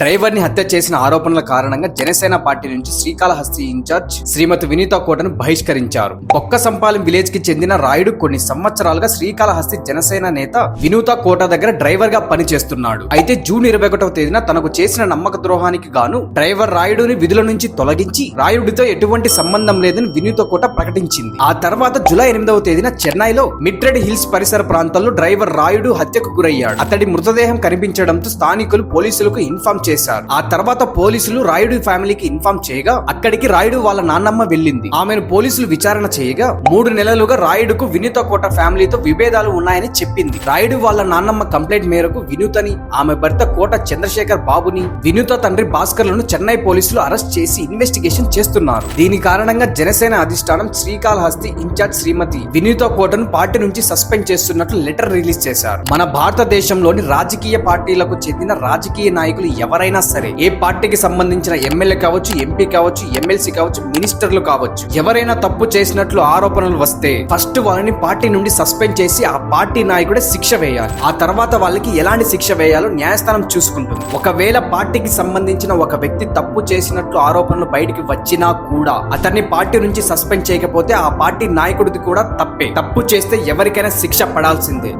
డ్రైవర్ని హత్య చేసిన ఆరోపణల కారణంగా జనసేన పార్టీ నుంచి శ్రీకాళహస్తి ఇన్ఛార్జ్ శ్రీమతి వినీత కోటను బహిష్కరించారు. ఒక్క సంపాలెం విలేజ్కి చెందిన రాయుడు కొన్ని సంవత్సరాలుగా శ్రీకాళహస్తి జనసేన నేత వినూత కోట దగ్గర డ్రైవర్గా పనిచేస్తున్నాడు. అయితే జూన్ ఇరవై ఒకటవ తేదీన తనకు చేసిన నమ్మక ద్రోహానికి గాను డ్రైవర్ రాయుడుని విధుల నుంచి తొలగించి రాయుడితో ఎటువంటి సంబంధం లేదని వినూత కోట ప్రకటించింది. ఆ తర్వాత జూలై ఎనిమిదవ తేదీన చెన్నైలో మిట్రెడ్ హిల్స్ పరిసర ప్రాంతాల్లో డ్రైవర్ రాయుడు హత్యకు గురయ్యాడు. అతడి మృతదేహం కనిపించడంతో స్థానికులు పోలీసులకు ఇన్ఫార్మ్ చేశారు. ఆ తర్వాత పోలీసులు రాయుడు ఫ్యామిలీకి ఇన్ఫార్మ్ చేయగా అక్కడికి రాయుడు వాళ్ళ నాన్నమ్మ వెళ్ళింది. ఆమెను పోలీసులు విచారణ చేయగా మూడు నెలలుగా రాయుడుకు వినూత కోట ఫ్యామిలీతో విభేదాలు ఉన్నాయని చెప్పింది. రాయుడు వాళ్ళ నాన్నమ్మ కంప్లైంట్ మేరకు వినూతని ఆమె భర్త కోట చంద్రశేఖర్ బాబుని వినూత తండ్రి భాస్కర్లను చెన్నై పోలీసులు అరెస్ట్ చేసి ఇన్వెస్టిగేషన్ చేస్తున్నారు. దీని కారణంగా జనసేన అధిష్టానం శ్రీకాళహస్తి ఇన్ఛార్జ్ శ్రీమతి వినూత కోటను పార్టీ నుంచి సస్పెండ్ చేస్తున్నట్లు లెటర్ రిలీజ్ చేశారు. మన భారతదేశంలోని రాజకీయ పార్టీలకు చెందిన రాజకీయ నాయకులు ఎవరైనా సరే ఏ పార్టీకి సంబంధించిన ఎమ్మెల్యే కావచ్చు ఎంపీ కావచ్చు ఎమ్మెల్సీ కావచ్చు మినిస్టర్లు కావచ్చు ఎవరైనా తప్పు చేసినట్లు ఆరోపణలు వస్తే ఫస్ట్ వాళ్ళని పార్టీ నుండి సస్పెండ్ చేసి ఆ పార్టీ నాయకుడే శిక్ష వేయాలి. ఆ తర్వాత వాళ్ళకి ఎలాంటి శిక్ష వేయాలో న్యాయస్థానం చూసుకుంటుంది. ఒకవేళ పార్టీకి సంబంధించిన ఒక వ్యక్తి తప్పు చేసినట్లు ఆరోపణలు బయటికి వచ్చినా కూడా అతన్ని పార్టీ నుంచి సస్పెండ్ చేయకపోతే ఆ పార్టీ నాయకుడిది కూడా తప్పే. తప్పు చేస్తే ఎవరికైనా శిక్ష పడాల్సిందే.